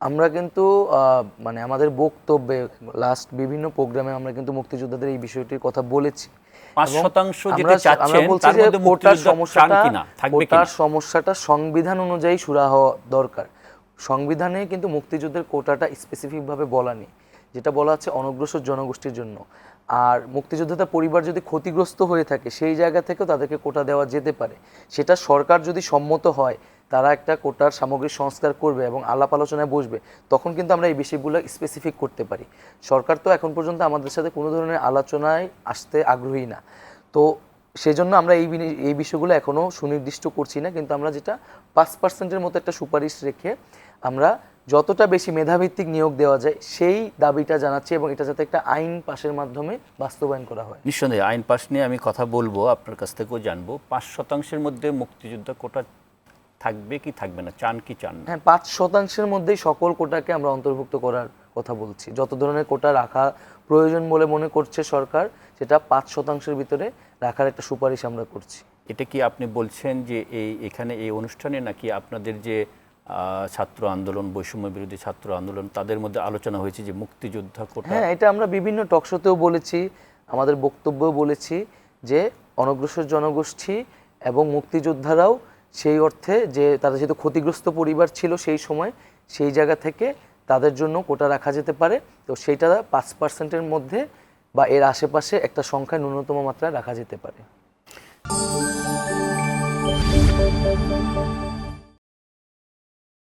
আমরা কিন্তু মানে আমাদের বক্তব্যে লাস্ট বিভিন্ন প্রোগ্রামে আমরা কিন্তু মুক্তিযোদ্ধাদের এই বিষয়টির কথা বলেছি। পাঁচ শতাংশ যেটা চাচ্ছেন, তার মধ্যে কোটার সমস্যাটা কোটার সমস্যাটা সংবিধান অনুযায়ী সুরা হওয়া দরকার। সংবিধানে কিন্তু মুক্তিযুদ্ধের কোটাটা স্পেসিফিক ভাবে বলা নেই যেটা বলা আছে অনগ্রসর জনগোষ্ঠীর জন্য। আর মুক্তিযোদ্ধাদের পরিবার যদি ক্ষতিগ্রস্ত হয়ে থাকে সেই জায়গা থেকেও তাদেরকে কোটা দেওয়া যেতে পারে। সেটা সরকার যদি সম্মত হয় তারা একটা কোটার সামগ্রিক সংস্কার করবে এবং আলাপ আলোচনায় বসবে, তখন কিন্তু আমরা এই বিষয়গুলো স্পেসিফিক করতে পারি। সরকার তো এখন পর্যন্ত আমাদের সাথে কোনো ধরনের আলোচনায় আসতে আগ্রহী না। তো সেজন্য আমরা এই এই বিষয়গুলো এখনও সুনির্দিষ্ট করছি না, কিন্তু আমরা যেটা পাঁচ পার্সেন্টের মতো একটা সুপারিশ রেখে আমরা যতটা বেশি মেধাভিত্তিক নিয়োগ দেওয়া যায়, সেই দাবিটা জানাচ্ছি এবং এটা যাতে একটা আইন পাশের মাধ্যমে বাস্তবায়ন করা হয়। নিঃসন্দেহে আইন পাশ নিয়ে আমি কথা বলব, আপনার কাছ থেকেও জানব। পাঁচ শতাংশের মধ্যে মুক্তিযোদ্ধা কোটা থাকবে কি থাকবে না চান কি চান হ্যাঁ পাঁচ শতাংশের মধ্যেই সকল কোটাকে আমরা অন্তর্ভুক্ত করার কথা বলছি। যত ধরনের কোটা রাখা প্রয়োজন বলে মনে করছে সরকার সেটা পাঁচ শতাংশের ভিতরে রাখার একটা সুপারিশ আমরা করছি। এটা কি আপনি বলছেন যে এই এখানে এই অনুষ্ঠানে নাকি আপনাদের যে ছাত্র আন্দোলন বৈষম্য বিরোধী ছাত্র আন্দোলন তাদের মধ্যে আলোচনা হয়েছে যে মুক্তিযোদ্ধা কোটা? হ্যাঁ এটা আমরা বিভিন্ন টকশোতেও বলেছি আমাদের বক্তব্যও বলেছি যে অনগ্রসর জনগোষ্ঠী এবং মুক্তিযোদ্ধারাও সেই অর্থে যে তারা যেহেতু ক্ষতিগ্রস্ত পরিবার ছিল সেই সময় সেই জায়গা থেকে তাদের জন্য কোটা রাখা যেতে পারে। তো সেইটা পাঁচ পার্সেন্টের মধ্যে বা এর আশেপাশে একটা সংখ্যা ন্যূনতম মাত্রায় রাখা যেতে পারে।